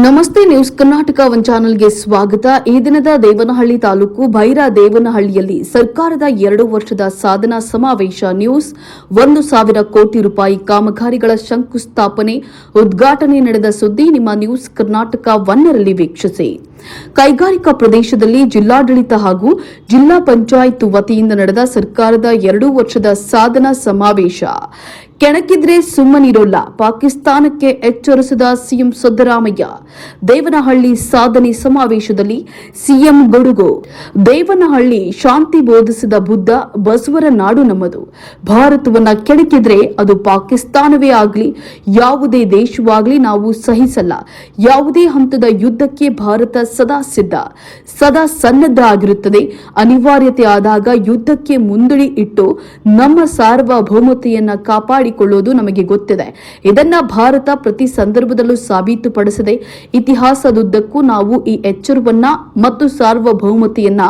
ನಮಸ್ತೆ news Karnataka one ಚಾನೆಲ್ಗೆ ಸ್ವಾಗತ. ಈ ದಿನದ ದೇವನಹಳ್ಳಿ ತಾಲೂಕು ಭೈರ ದೇವನಹಳ್ಳಿಯಲ್ಲಿ ಸರ್ಕಾರದ ಎರಡು ವರ್ಷದ ಸಾಧನಾ ಸಮಾವೇಶ ನ್ಯೂಸ್. ಒಂದು ಸಾವಿರ ಕೋಟಿ ರೂಪಾಯಿ ಕಾಮಗಾರಿಗಳ ಶಂಕುಸ್ಥಾಪನೆ, ಉದ್ಘಾಟನೆ ನಡೆದ ಸುದ್ದಿ ನಿಮ್ಮ ನ್ಯೂಸ್ ಕರ್ನಾಟಕ ಒನ್ನರಲ್ಲಿ ವೀಕ್ಷಿಸಿ. ಕೈಗಾರಿಕಾ ಪ್ರದೇಶದಲ್ಲಿ ಜಿಲ್ಲಾಡಳಿತ ಹಾಗೂ ಜಿಲ್ಲಾ ಪಂಚಾಯತ್ ವತಿಯಿಂದ ನಡೆದ ಸರ್ಕಾರದ ಎರಡು ವರ್ಷದ ಸಾಧನಾ ಸಮಾವೇಶ. ಕೆಣಕಿದ್ರೆ ಸುಮ್ಮನಿರೋಲ್ಲ. ಪಾಕಿಸ್ತಾನಕ್ಕೆ ಎಚ್ಚರಿಸಿದ ಸಿಎಂ ಸಿದ್ದರಾಮಯ್ಯ, ದೇವನಹಳ್ಳಿ ಸಾಧನೆ ಸಮಾವೇಶದಲ್ಲಿ ಸಿಎಂ ಗುಡುಗು. ದೇವನಹಳ್ಳಿ ಶಾಂತಿ ಬೋಧಿಸಿದ ಬುದ್ಧ ಬಸವರ ನಾಡು ನಮ್ಮದು. ಭಾರತವನ್ನ ಕೆಣಕಿದ್ರೆ ಅದು ಪಾಕಿಸ್ತಾನವೇ ಆಗಲಿ, ಯಾವುದೇ ದೇಶವಾಗಲಿ ನಾವು ಸಹಿಸಲ್ಲ. ಯಾವುದೇ ಹಂತದ ಯುದ್ಧಕ್ಕೆ ಭಾರತ ಸದಾ ಸಿದ್ಧ. ಸದಾ ಸನ್ನದ್ಧ ಆಗಿರುತ್ತದೆ. ಅನಿವಾರ್ಯತೆ ಆದಾಗ ಯುದ್ಧಕ್ಕೆ ಮುಂದಡಿ ಇಟ್ಟು ನಮ್ಮ ಸಾರ್ವಭೌಮತೆಯನ್ನ ಕಾಪಾಡಿಕೊಳ್ಳುವುದು ನಮಗೆ ಗೊತ್ತಿದೆ. ಇದನ್ನ ಭಾರತ ಪ್ರತಿ ಸಂದರ್ಭದಲ್ಲೂ ಸಾಬೀತುಪಡಿಸಿದೆ ಇತಿಹಾಸದುದ್ದಕ್ಕೂ ನಾವು ಈ ಎಚ್ಚರವನ್ನ ಮತ್ತು ಸಾರ್ವಭೌಮತೆಯನ್ನ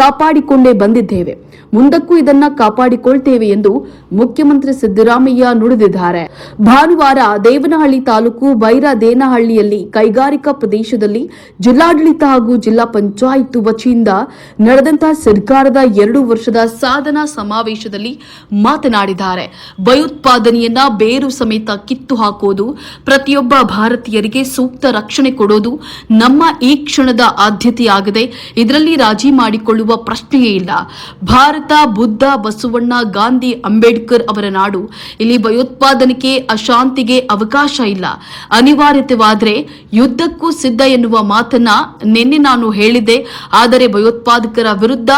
ಕಾಪಾಡಿಕೊಂಡೇ ಬಂದಿದ್ದೇವೆ. ಮುಂದಕ್ಕೂ ಇದನ್ನ ಕಾಪಾಡಿಕೊಳ್ತೇವೆ ಎಂದು ಮುಖ್ಯಮಂತ್ರಿ ಸಿದ್ದರಾಮಯ್ಯ ನುಡಿದಿದ್ದಾರೆ. ಭಾನುವಾರ ದೇವನಹಳ್ಳಿ ತಾಲೂಕು ಬೈರದೇನಹಳ್ಳಿಯಲ್ಲಿ ಕೈಗಾರಿಕಾ ಪ್ರದೇಶದಲ್ಲಿ ಜಿಲ್ಲಾಡಳಿತ ಹಾಗೂ ಜಿಲ್ಲಾ ಪಂಚಾಯತ್ ವತಿಯಿಂದ ನಡೆದಂತಹ ಸರ್ಕಾರದ ಎರಡು ವರ್ಷದ ಸಾಧನಾ ಸಮಾವೇಶದಲ್ಲಿ ಮಾತನಾಡಿದ್ದಾರೆ. ಭಯೋತ್ಪಾದನೆಯನ್ನ ಬೇರು ಸಮೇತ ಕಿತ್ತು ಹಾಕೋದು, ಪ್ರತಿಯೊಬ್ಬ ಭಾರತೀಯರಿಗೆ ಸೂಕ್ತ ರಕ್ಷಣೆ ಕೊಡೋದು ನಮ್ಮ ಈ ಕ್ಷಣದ ಆದ್ಯತೆಯಾಗಿದೆ. ಇದರಲ್ಲಿ ರಾಜಿ ಮಾಡಿಕೊಳ್ಳುವ ಪ್ರಶ್ನೆಯೇ ಇಲ್ಲ. ಭಾರತ, ಬುದ್ಧ, ಬಸವಣ್ಣ, ಗಾಂಧಿ, ಅಂಬೇಡ್ಕರ್ ಅವರ ನಾಡು. ಇಲ್ಲಿ ಭಯೋತ್ಪಾದನೆಗೆ, ಅಶಾಂತಿಗೆ ಅವಕಾಶ ಇಲ್ಲ. ಅನಿವಾರ್ಯತೆವಾದರೆ ಯುದ್ಧಕ್ಕೂ ಸಿದ್ಧ ಎನ್ನುವ ಮಾತನ್ನ ನಿನ್ನೆ ನಾನು ಹೇಳಿದ್ದೆ. ಆದರೆ ಭಯೋತ್ಪಾದಕರ ವಿರುದ್ಧ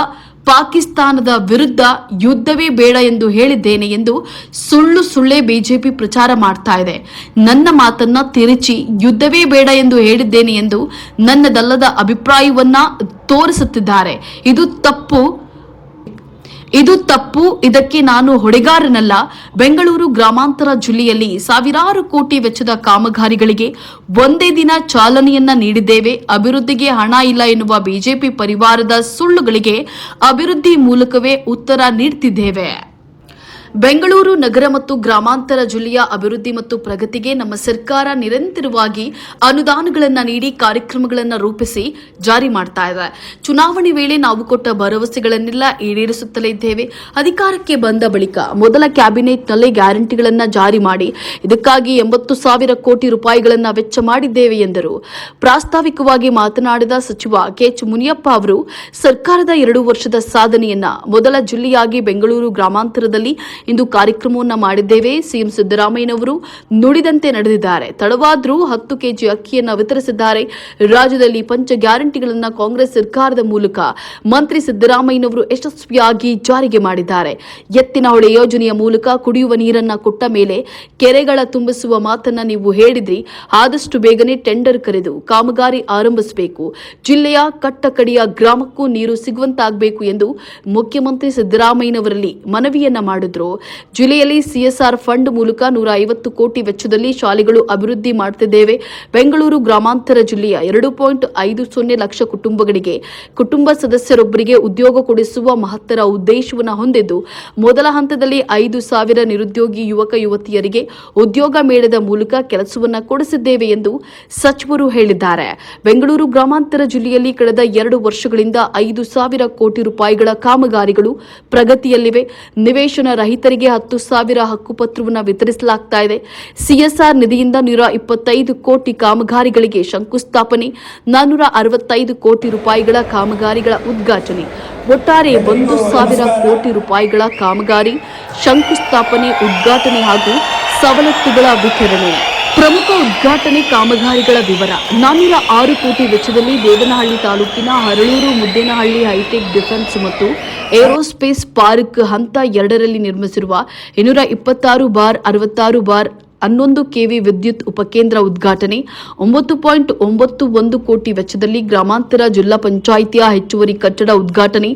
ಪಾಕಿಸ್ತಾನದ ವಿರುದ್ಧ ಯುದ್ಧವೇ ಬೇಡ ಎಂದು ಹೇಳಿದ್ದೇನೆ ಎಂದು ಸುಳ್ಳು ಸುಳ್ಳೇ ಬಿಜೆಪಿ ಪ್ರಚಾರ ಮಾಡ್ತಾ ಇದೆ. ನನ್ನ ಮಾತನ್ನ ತಿರುಚಿ ಯುದ್ಧವೇ ಬೇಡ ಎಂದು ಹೇಳಿದ್ದೇನೆ ಎಂದು ನನ್ನದಲ್ಲದ ಅಭಿಪ್ರಾಯವನ್ನ ತೋರಿಸುತ್ತಿದ್ದಾರೆ. ಇದು ತಪ್ಪು. ಇದು ತಪ್ಪು, ಇದಕ್ಕೆ ನಾನು ಹೊಡೆಗಾರನಲ್ಲ ಬೆಂಗಳೂರು ಗ್ರಾಮಾಂತರ ಜಿಲ್ಲೆಯಲ್ಲಿ ಸಾವಿರಾರು ಕೋಟಿ ವೆಚ್ಚದ ಕಾಮಗಾರಿಗಳಿಗೆ ಒಂದೇ ದಿನ ಚಾಲನೆಯನ್ನ ನೀಡಿದ್ದೇವೆ. ಅಭಿವೃದ್ಧಿಗೆ ಹಣ ಇಲ್ಲ ಎನ್ನುವ ಬಿಜೆಪಿ ಪರಿವಾರದ ಸುಳ್ಳುಗಳಿಗೆ ಅಭಿವೃದ್ಧಿ ಮೂಲಕವೇ ಉತ್ತರ ನೀಡ್ತಿದ್ದೇವೆ. ಬೆಂಗಳೂರು ನಗರ ಮತ್ತು ಗ್ರಾಮಾಂತರ ಜಿಲ್ಲೆಯ ಅಭಿವೃದ್ಧಿ ಮತ್ತು ಪ್ರಗತಿಗೆ ನಮ್ಮ ಸರ್ಕಾರ ನಿರಂತರವಾಗಿ ಅನುದಾನಗಳನ್ನು ನೀಡಿ ಕಾರ್ಯಕ್ರಮಗಳನ್ನು ರೂಪಿಸಿ ಜಾರಿ ಮಾಡ್ತಾ ಇದೆ. ಚುನಾವಣೆ ವೇಳೆ ನಾವು ಕೊಟ್ಟ ಭರವಸೆಗಳನ್ನೆಲ್ಲ ಈಡೇರಿಸುತ್ತಲೇ ಇದ್ದೇವೆ. ಅಧಿಕಾರಕ್ಕೆ ಬಂದ ಬಳಿಕ ಮೊದಲ ಕ್ಯಾಬಿನೆಟ್ನಲ್ಲಿ ಗ್ಯಾರಂಟಿಗಳನ್ನು ಜಾರಿ ಮಾಡಿ ಇದಕ್ಕಾಗಿ ಎಂಬತ್ತು ಸಾವಿರ ಕೋಟಿ ರೂಪಾಯಿಗಳನ್ನು ವೆಚ್ಚ ಮಾಡಿದ್ದೇವೆ ಎಂದರು. ಪ್ರಾಸ್ತಾವಿಕವಾಗಿ ಮಾತನಾಡಿದ ಸಚಿವ ಕೆಎಚ್ ಮುನಿಯಪ್ಪ ಅವರು, ಸರ್ಕಾರದ ಎರಡು ವರ್ಷದ ಸಾಧನೆಯನ್ನ ಮೊದಲ ಜಿಲ್ಲೆಯಾಗಿ ಬೆಂಗಳೂರು ಗ್ರಾಮಾಂತರದಲ್ಲಿ ಇಂದು ಕಾರ್ಯಕ್ರಮವನ್ನು ಮಾಡಿದ್ದೇವೆ. ಸಿಎಂ ಸಿದ್ದರಾಮಯ್ಯನವರು ನುಡಿದಂತೆ ನಡೆದಿದ್ದಾರೆ. ತಡವಾದರೂ ಹತ್ತು ಕೆಜಿ ಅಕ್ಕಿಯನ್ನು ವಿತರಿಸಿದ್ದಾರೆ. ರಾಜ್ಯದಲ್ಲಿ ಪಂಚ ಗ್ಯಾರಂಟಿಗಳನ್ನು ಕಾಂಗ್ರೆಸ್ ಸರ್ಕಾರದ ಮೂಲಕ ಮಂತ್ರಿ ಸಿದ್ದರಾಮಯ್ಯನವರು ಯಶಸ್ವಿಯಾಗಿ ಜಾರಿಗೆ ಮಾಡಿದ್ದಾರೆ. ಎತ್ತಿನ ಹೊಳೆ ಯೋಜನೆಯ ಮೂಲಕ ಕುಡಿಯುವ ನೀರನ್ನ ಕೊಟ್ಟ ಮೇಲೆ ಕೆರೆಗಳ ತುಂಬಿಸುವ ಮಾತನ್ನ ನೀವು ಹೇಳಿದ್ರಿ. ಆದಷ್ಟು ಬೇಗನೆ ಟೆಂಡರ್ ಕರೆದು ಕಾಮಗಾರಿ ಆರಂಭಿಸಬೇಕು. ಜಿಲ್ಲೆಯ ಕಟ್ಟಕಡೆಯ ಗ್ರಾಮಕ್ಕೂ ನೀರು ಸಿಗುವಂತಾಗಬೇಕು ಎಂದು ಮುಖ್ಯಮಂತ್ರಿ ಸಿದ್ದರಾಮಯ್ಯನವರಲ್ಲಿ ಮನವಿಯನ್ನ ಮಾಡಿದ್ರು. ಜಿಲ್ಲೆಯಲ್ಲಿ ಸಿಎಸ್ಆರ್ ಫಂಡ್ ಮೂಲಕ ನೂರ ಐವತ್ತು ಕೋಟಿ ವೆಚ್ಚದಲ್ಲಿ ಶಾಲೆಗಳು ಅಭಿವೃದ್ಧಿ ಮಾಡುತ್ತಿದ್ದೇವೆ. ಬೆಂಗಳೂರು ಗ್ರಾಮಾಂತರ ಜಿಲ್ಲೆಯ ಎರಡು ಪಾಯಿಂಟ್ ಐದು ಸೊನ್ನೆ ಲಕ್ಷ ಕುಟುಂಬಗಳಿಗೆ ಕುಟುಂಬ ಸದಸ್ಯರೊಬ್ಬರಿಗೆ ಉದ್ಯೋಗ ಕೊಡಿಸುವ ಮಹತ್ತರ ಉದ್ದೇಶವನ್ನು ಹೊಂದಿದ್ದು, ಮೊದಲ ಹಂತದಲ್ಲಿ ಐದು ಸಾವಿರ ನಿರುದ್ಯೋಗಿ ಯುವಕ ಯುವತಿಯರಿಗೆ ಉದ್ಯೋಗ ಮೇಳದ ಮೂಲಕ ಕೆಲಸವನ್ನ ಕೊಡಿಸಿದ್ದೇವೆ ಎಂದು ಸಚಿವರು ಹೇಳಿದ್ದಾರೆ. ಬೆಂಗಳೂರು ಗ್ರಾಮಾಂತರ ಜಿಲ್ಲೆಯಲ್ಲಿ ಕಳೆದ ಎರಡು ವರ್ಷಗಳಿಂದ ಐದು ಸಾವಿರ ಕೋಟಿ ರೂಪಾಯಿಗಳ ಕಾಮಗಾರಿಗಳು ಪ್ರಗತಿಯಲ್ಲಿವೆ. ನಿವೇಶನ ರಹಿತರಿಗೆ ಹತ್ತು ಸಾವಿರ ಹಕ್ಕುಪತ್ರವನ್ನು ವಿತರಿಸಲಾಗ್ತಾ ಇದೆ. ಸಿಎಸ್ಆರ್ ನಿಧಿಯಿಂದ ನೂರ ಇಪ್ಪತ್ತೈದು ಕೋಟಿ ಕಾಮಗಾರಿಗಳಿಗೆ ಶಂಕುಸ್ಥಾಪನೆ ನಾನ್ನೂರ ಅರವತ್ತೈದು ಕೋಟಿ ರೂಪಾಯಿಗಳ ಕಾಮಗಾರಿಗಳ ಉದ್ಘಾಟನೆ, ಒಟ್ಟಾರೆ ಒಂದು ಸಾವಿರ ಕೋಟಿ ರೂಪಾಯಿಗಳ ಕಾಮಗಾರಿ, ಶಂಕುಸ್ಥಾಪನೆ, ಉದ್ಘಾಟನೆ ಹಾಗೂ ಸವಲತ್ತುಗಳ ವಿತರಣೆ. ಪ್ರಮುಖ ಉದ್ಘಾಟನೆ ಕಾಮಗಾರಿಗಳ ವಿವರ ನಾನ್ನೂರ ಆರು ಕೋಟಿ ವೆಚ್ಚದಲ್ಲಿ ದೇವನಹಳ್ಳಿ ತಾಲೂಕಿನ ಹರಳೂರು, ಮುದ್ದೇನಹಳ್ಳಿ, ಹೈಟೆಕ್ ಡಿಫೆನ್ಸ್ ಮತ್ತು ಏರೋಸ್ಪೇಸ್ ಪಾರ್ಕ್ ಹಂತ ಎರಡರಲ್ಲಿ ನಿರ್ಮಿಸಿರುವ ಇನ್ನೂರ ಇಪ್ಪತ್ತಾರು ಬಾರ್ ಅರವತ್ತಾರು ಬಾರ್ ಹನ್ನೊಂದು ಕೆವಿ ವಿದ್ಯುತ್ ಉಪಕೇಂದ್ರ ಉದ್ಘಾಟನೆ, ಒಂಬತ್ತು ಪಾಯಿಂಟ್ ಒಂಬತ್ತು ಒಂದು ಕೋಟಿ ವೆಚ್ಚದಲ್ಲಿ ಗ್ರಾಮಾಂತರ ಜಿಲ್ಲಾ ಪಂಚಾಯಿತಿಯ ಹೆಚ್ಚುವರಿ ಕಟ್ಟಡ ಉದ್ಘಾಟನೆ,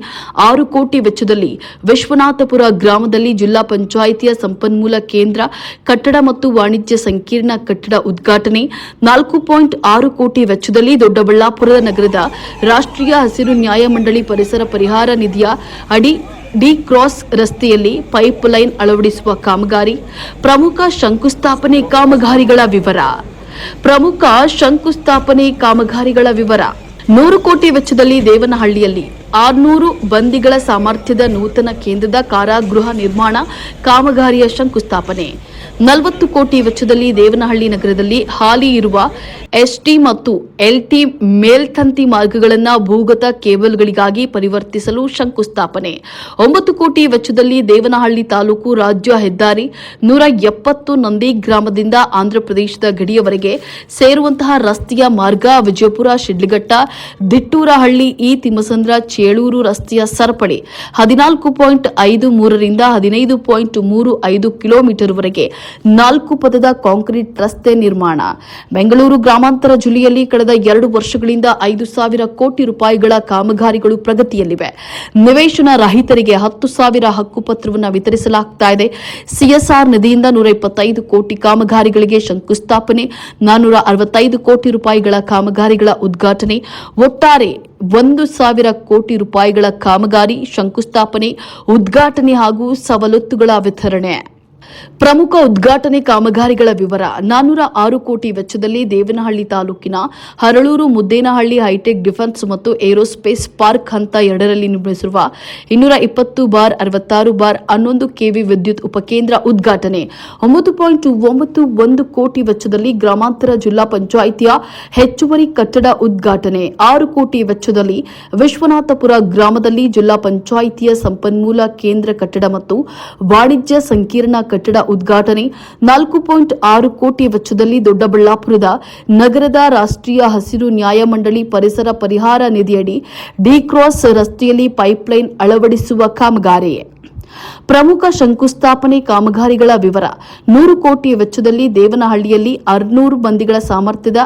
ಆರು ಕೋಟಿ ವೆಚ್ಚದಲ್ಲಿ ವಿಶ್ವನಾಥಪುರ ಗ್ರಾಮದಲ್ಲಿ ಜಿಲ್ಲಾ ಪಂಚಾಯಿತಿಯ ಸಂಪನ್ಮೂಲ ಕೇಂದ್ರ, ಕಟ್ಟಡ ಮತ್ತು ವಾಣಿಜ್ಯ ಸಂಕೀರ್ಣ ಕಟ್ಟಡ ಉದ್ಘಾಟನೆ, ನಾಲ್ಕು ಪಾಯಿಂಟ್ ಆರು ಕೋಟಿ ವೆಚ್ಚದಲ್ಲಿ ದೊಡ್ಡಬಳ್ಳಾಪುರದ ನಗರದ ರಾಷ್ಟ್ರೀಯ ಹಸಿರು ನ್ಯಾಯಮಂಡಳಿ ಪರಿಸರ ಪರಿಹಾರ ನಿಧಿಯ ಅಡಿ ಡಿ ಕ್ರಾಸ್ ರಸ್ತೆಯಲ್ಲಿ ಪೈಪ್ ಲೈನ್ ಅಳವಡಿಸುವ ಕಾಮಗಾರಿ, ಪ್ರಮುಖ ಶಂಕುಸ್ಥಾಪನೆ ಕಾಮಗಾರಿಗಳ ವಿವರ. ಪ್ರಮುಖ ಶಂಕುಸ್ಥಾಪನೆ ಕಾಮಗಾರಿಗಳ ವಿವರ. ನೂರು ಕೋಟಿ ವೆಚ್ಚದಲ್ಲಿ ದೇವನಹಳ್ಳಿಯಲ್ಲಿ ಆರ್ನೂರು ಬಂದಿಗಳ ಸಾಮರ್ಥ್ಯದ ನೂತನ ಕೇಂದ್ರದ ಕಾರಾಗೃಹ ನಿರ್ಮಾಣ, ಕಾಮಗಾರಿಯ ಶಂಕುಸ್ಥಾಪನೆ. ನಲವತ್ತು ಕೋಟಿ ವೆಚ್ಚದಲ್ಲಿ ದೇವನಹಳ್ಳಿ ನಗರದಲ್ಲಿ ಹಾಲಿ ಇರುವ ಎಸ್ಟಿ ಮತ್ತು ಎಲ್ಟಿ ಮೇಲ್ತಂತಿ ಮಾರ್ಗಗಳನ್ನು ಭೂಗತ ಕೇಬಲ್ಗಳಿಗಾಗಿ ಪರಿವರ್ತಿಸಲು ಶಂಕುಸ್ಥಾಪನೆ. ಒಂಬತ್ತು ಕೋಟಿ ವೆಚ್ಚದಲ್ಲಿ ದೇವನಹಳ್ಳಿ ತಾಲೂಕು ರಾಜ್ಯ ಹೆದ್ದಾರಿ ನೂರ ಎಪ್ಪತ್ತು ನಂದಿ ಗ್ರಾಮದಿಂದ ಆಂಧ್ರಪ್ರದೇಶದ ಗಡಿಯವರೆಗೆ ಸೇರುವಂತಹ ರಸ್ತೆಯ ಮಾರ್ಗ ವಿಜಯಪುರ, ಶಿಡ್ಲಘಟ್ಟ, ದಿಟ್ಟೂರಹಳ್ಳಿ, ಈ ತಿಮ್ಮಸಂದ್ರ, ಚೇಳೂರು ರಸ್ತೆಯ ಸರಪಳಿ ಹದಿನಾಲ್ಕು ಪಾಯಿಂಟ್ ಐದು ಮೂರರಿಂದ ಹದಿನೈದು ಪಾಯಿಂಟ್ ಮೂರು ಐದು ಕಿಲೋಮೀಟರ್ವರೆಗೆ ನಾಲ್ಕು ಪದದ ಕಾಂಕ್ರೀಟ್ ರಸ್ತೆ ನಿರ್ಮಾಣ. ಬೆಂಗಳೂರು ಗ್ರಾಮಾಂತರ ಜಿಲ್ಲೆಯಲ್ಲಿ ಕಳೆದ ಎರಡು ವರ್ಷಗಳಿಂದ ಐದು ಸಾವಿರ ಕೋಟಿ ರೂಪಾಯಿಗಳ ಕಾಮಗಾರಿಗಳು ಪ್ರಗತಿಯಲ್ಲಿವೆ. ನಿವೇಶನ ರಹಿತರಿಗೆ ಹತ್ತು ಸಾವಿರ ಹಕ್ಕುಪತ್ರವನ್ನು ವಿತರಿಸಲಾಗ್ತಾ ಇದೆ. ಸಿಎಸ್ಆರ್ ನಿಧಿಯಿಂದ ನೂರ ಇಪ್ಪತ್ತೈದು ಕೋಟಿ ಕಾಮಗಾರಿಗಳಿಗೆ ಶಂಕುಸ್ಥಾಪನೆ ನಾನ್ನೂರ ಅರವತ್ತೈದು ಕೋಟಿ ರೂಪಾಯಿಗಳ ಕಾಮಗಾರಿಗಳ ಉದ್ಘಾಟನೆ, ಒಟ್ಟಾರೆ ಒಂದು ಸಾವಿರ ಕೋಟಿ ರೂಪಾಯಿಗಳ ಕಾಮಗಾರಿ, ಶಂಕುಸ್ಥಾಪನೆ, ಉದ್ಘಾಟನೆ ಹಾಗೂ ಸವಲತ್ತುಗಳ ವಿತರಣೆ. ಪ್ರಮುಖ ಉದ್ಘಾಟನೆ ಕಾಮಗಾರಿಗಳ ವಿವರ. ನಾನ್ನೂರ ಆರು ಕೋಟಿ ವೆಚ್ಚದಲ್ಲಿ ದೇವನಹಳ್ಳಿ ತಾಲೂಕಿನ ಹರಳೂರು ಮುದ್ದೇನಹಳ್ಳಿ ಹೈಟೆಕ್ ಡಿಫೆನ್ಸ್ ಮತ್ತು ಏರೋಸ್ಪೇಸ್ ಪಾರ್ಕ್ ಹಂತ ಎರಡರಲ್ಲಿ ನಿರ್ಮಿಸಿರುವ ಇನ್ನೂರ ಇಪ್ಪತ್ತು ಬಾರ್ ಅರವತ್ತಾರು ಬಾರ್ ಹನ್ನೊಂದು ಕೆವಿ ವಿದ್ಯುತ್ ಉಪಕೇಂದ್ರ ಉದ್ಘಾಟನೆ. ಒಂಬತ್ತು ಪಾಯಿಂಟ್ ಒಂಬತ್ತು ಒಂದು ಕೋಟಿ ವೆಚ್ಚದಲ್ಲಿ ಗ್ರಾಮಾಂತರ ಜಿಲ್ಲಾ ಪಂಚಾಯಿತಿಯ ಹೆಚ್ಚುವರಿ ಕಟ್ಟಡ ಉದ್ಘಾಟನೆ. ಆರು ಕೋಟಿ ವೆಚ್ಚದಲ್ಲಿ ವಿಶ್ವನಾಥಪುರ ಗ್ರಾಮದಲ್ಲಿ ಜಿಲ್ಲಾ ಪಂಚಾಯಿತಿಯ ಸಂಪನ್ಮೂಲ ಕೇಂದ್ರ ಕಟ್ಟಡ ಮತ್ತು ವಾಣಿಜ್ಯ ಸಂಕೀರ್ಣ ಕಟ್ಟಡ ಉದ್ಘಾಟನೆ ನಾಲ್ಕು ಪಾಯಿಂಟ್ ಆರು ಕೋಟಿ ವೆಚ್ಚದಲ್ಲಿ ದೊಡ್ಡಬಳ್ಳಾಪುರದ ನಗರದ ರಾಷ್ಟ್ರೀಯ ಹಸಿರು ನ್ಯಾಯಮಂಡಳಿ ಪರಿಸರ ಪರಿಹಾರ ನಿಧಿಯಡಿ ಡಿ ಕ್ರಾಸ್ ರಸ್ತೆಯಲ್ಲಿ ಪೈಪ್ಲೈನ್ ಅಳವಡಿಸುವ ಕಾಮಗಾರಿ ಪ್ರಮುಖ ಶಂಕುಸ್ಥಾಪನೆ ಕಾಮಗಾರಿಗಳ ವಿವರ. ನೂರು ಕೋಟಿ ವೆಚ್ಚದಲ್ಲಿ ದೇವನಹಳ್ಳಿಯಲ್ಲಿ ಅರ್ನೂರು ಮಂದಿಗಳ ಸಾಮರ್ಥ್ಯದ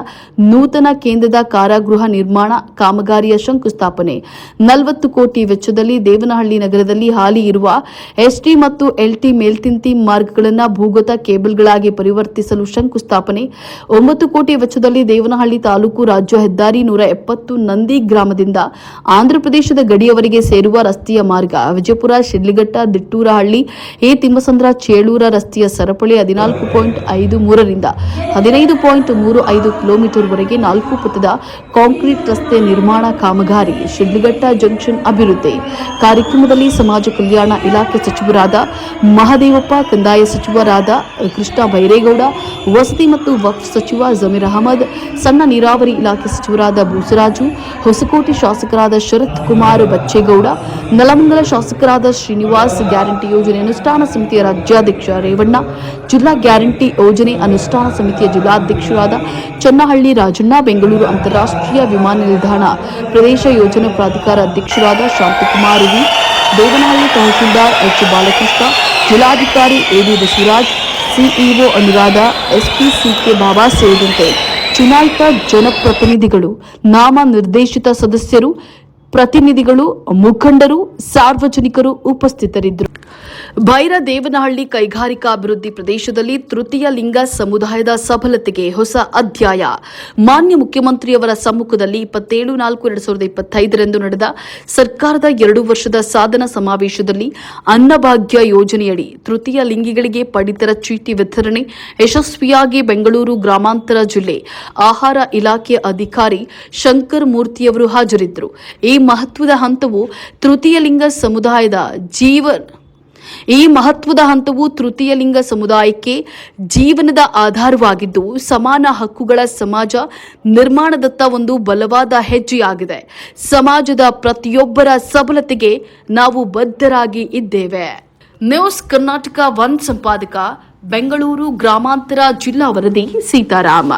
ನೂತನ ಕೇಂದ್ರದ ಕಾರಾಗೃಹ ನಿರ್ಮಾಣ ಕಾಮಗಾರಿಯ ಶಂಕುಸ್ಥಾಪನೆ. ನಲವತ್ತು ಕೋಟಿ ವೆಚ್ಚದಲ್ಲಿ ದೇವನಹಳ್ಳಿ ನಗರದಲ್ಲಿ ಹಾಲಿ ಇರುವ ಎಸ್ಟಿ ಮತ್ತು ಎಲ್ಟಿ ಮೇಲ್ತಿಂತಿ ಮಾರ್ಗಗಳನ್ನು ಭೂಗತ ಕೇಬಲ್ಗಳಾಗಿ ಪರಿವರ್ತಿಸಲು ಶಂಕುಸ್ಥಾಪನೆ. ಒಂಬತ್ತು ಕೋಟಿ ವೆಚ್ಚದಲ್ಲಿ ದೇವನಹಳ್ಳಿ ತಾಲೂಕು ರಾಜ್ಯ ಹೆದ್ದಾರಿ ನೂರ ಎಪ್ಪತ್ತು ನಂದಿ ಗ್ರಾಮದಿಂದ ಆಂಧ್ರಪ್ರದೇಶದ ಗಡಿಯವರೆಗೆ ಸೇರುವ ರಸ್ತೆಯ ಮಾರ್ಗ. ವಿಜಯಪುರ, ಶಿಡ್ಲಘಟ್ಟ ದಿಟ್ಟೂರಹಳ್ಳಿ ಎ ತಿಮ್ಮಸಂದ್ರ ಚೇಳೂರ ರಸ್ತೆಯ ಸರಪಳಿ ಹದಿನಾಲ್ಕು ಪಾಯಿಂಟ್ ಐದು ಮೂರರಿಂದ ಹದಿನೈದು ಪಾಯಿಂಟ್ ಮೂರು ಐದು ಕಿಲೋಮೀಟರ್ವರೆಗೆ ನಾಲ್ಕು ಪಥದ ಕಾಂಕ್ರೀಟ್ ರಸ್ತೆ ನಿರ್ಮಾಣ ಕಾಮಗಾರಿ ಶಿಡ್ಲಘಟ್ಟ ಜಂಕ್ಷನ್ ಅಭಿವೃದ್ಧಿ. ಕಾರ್ಯಕ್ರಮದಲ್ಲಿ ಸಮಾಜ ಕಲ್ಯಾಣ ಇಲಾಖೆ ಸಚಿವರಾದ ಮಹದೇವಪ್ಪ, ಕಂದಾಯ ಸಚಿವರಾದ ಕೃಷ್ಣ ಬೈರೇಗೌಡ, ವಸತಿ ಮತ್ತು ವಕ್ಫ್ ಸಚಿವ ಜಮೀರ್ ಅಹಮದ್, ಸಣ್ಣ ನೀರಾವರಿ ಇಲಾಖೆ ಸಚಿವರಾದ ಬೂಸರಾಜು, ಹೊಸಕೋಟೆ ಶಾಸಕರಾದ ಶರತ್ ಕುಮಾರ್ ಬಚ್ಚೇಗೌಡ, ನಲಮಂಗಲ ಶಾಸಕರಾದ ಶ್ರೀನಿವಾಸ್ ಗ್ಯಾರಂಟಿ ಯೋಜನೆ ಅನುಷ್ಠಾನ ಸಮಿತಿಯ ರಾಜ್ಯಾಧ್ಯಕ್ಷ ರೇವಣ್ಣ, ಜಿಲ್ಲಾ ಗ್ಯಾರಂಟಿ ಯೋಜನೆ ಅನುಷ್ಠಾನ ಸಮಿತಿಯ ಜಿಲ್ಲಾಧ್ಯಕ್ಷರಾದ ಚನ್ನಹಳ್ಳಿ ರಾಜಣ್ಣ, ಬೆಂಗಳೂರು ಅಂತಾರಾಷ್ಟ್ರೀಯ ವಿಮಾನ ನಿಲ್ದಾಣ ಪ್ರದೇಶ ಯೋಜನಾ ಪ್ರಾಧಿಕಾರ ಅಧ್ಯಕ್ಷರಾದ ಶಾಂತಕುಮಾರ್ ವಿ, ದೇವನಹಳ್ಳಿ ತಹಸೀಲ್ದಾರ್ ಎಚ್ ಬಾಲಕೃಷ್ಣ, ಜಿಲ್ಲಾಧಿಕಾರಿ A D Basavaraj, CEO Anuradha, SP C K Baba ಸೇರಿದಂತೆ ಚುನಾಯಿತ ಜನಪ್ರತಿನಿಧಿಗಳು ನಾಮ ನಿರ್ದೇಶಿತ ಸದಸ್ಯರು ಪ್ರತಿನಿಧಿಗಳು, ಮುಖಂಡರು, ಸಾರ್ವಜನಿಕರು ಉಪಸ್ಥಿತರಿದ್ದರು. ಭೈರದೇವನಹಳ್ಳಿ ಕೈಗಾರಿಕಾ ಅಭಿವೃದ್ಧಿ ಪ್ರದೇಶದಲ್ಲಿ ತೃತೀಯ ಲಿಂಗ ಸಮುದಾಯದ ಸಫಲತೆಗೆ ಹೊಸ ಅಧ್ಯಾಯ. ಮಾನ್ಯ ಮುಖ್ಯಮಂತ್ರಿಯವರ ಸಮ್ಮುಖದಲ್ಲಿ ಇಪ್ಪತ್ತೇಳು ನಾಲ್ಕು ಎರಡು ಸಾವಿರದ ಇಪ್ಪತ್ತೈದರಂದು ನಡೆದ ಸರ್ಕಾರದ ಎರಡು ವರ್ಷದ ಸಾಧನ ಸಮಾವೇಶದಲ್ಲಿ ಅನ್ನಭಾಗ್ಯ ಯೋಜನೆಯಡಿ ತೃತೀಯ ಲಿಂಗಿಗಳಿಗೆ ಪಡಿತರ ಚೀಟಿ ವಿತರಣೆ ಯಶಸ್ವಿಯಾಗಿ ಬೆಂಗಳೂರು ಗ್ರಾಮಾಂತರ ಜಿಲ್ಲೆ ಆಹಾರ ಇಲಾಖೆ ಅಧಿಕಾರಿ ಶಂಕರ್ ಮೂರ್ತಿಯವರು ಹಾಜರಿದ್ದರು. ಈ ಮಹತ್ವದ ಹಂತವು ತೃತೀಯ ಲಿಂಗ ಸಮುದಾಯದ ಜೀವ, ಈ ಮಹತ್ವದ ಹಂತವು ತೃತೀಯ ಲಿಂಗ ಸಮುದಾಯಕ್ಕೆ ಜೀವನದ ಆಧಾರವಾಗಿದ್ದು ಸಮಾನ ಹಕ್ಕುಗಳ ಸಮಾಜ ನಿರ್ಮಾಣದತ್ತ ಒಂದು ಬಲವಾದ ಹೆಜ್ಜೆಯಾಗಿದೆ. ಸಮಾಜದ ಪ್ರತಿಯೊಬ್ಬರ ಸಬಲತೆಗೆ ನಾವು ಬದ್ಧರಾಗಿ ಇದ್ದೇವೆ. ನ್ಯೂಸ್ ಕರ್ನಾಟಕ ಒನ್ ಸಂಪಾದಕ, ಬೆಂಗಳೂರು ಗ್ರಾಮಾಂತರ ಜಿಲ್ಲಾ ವರದಿ, ಸೀತಾರಾಮ.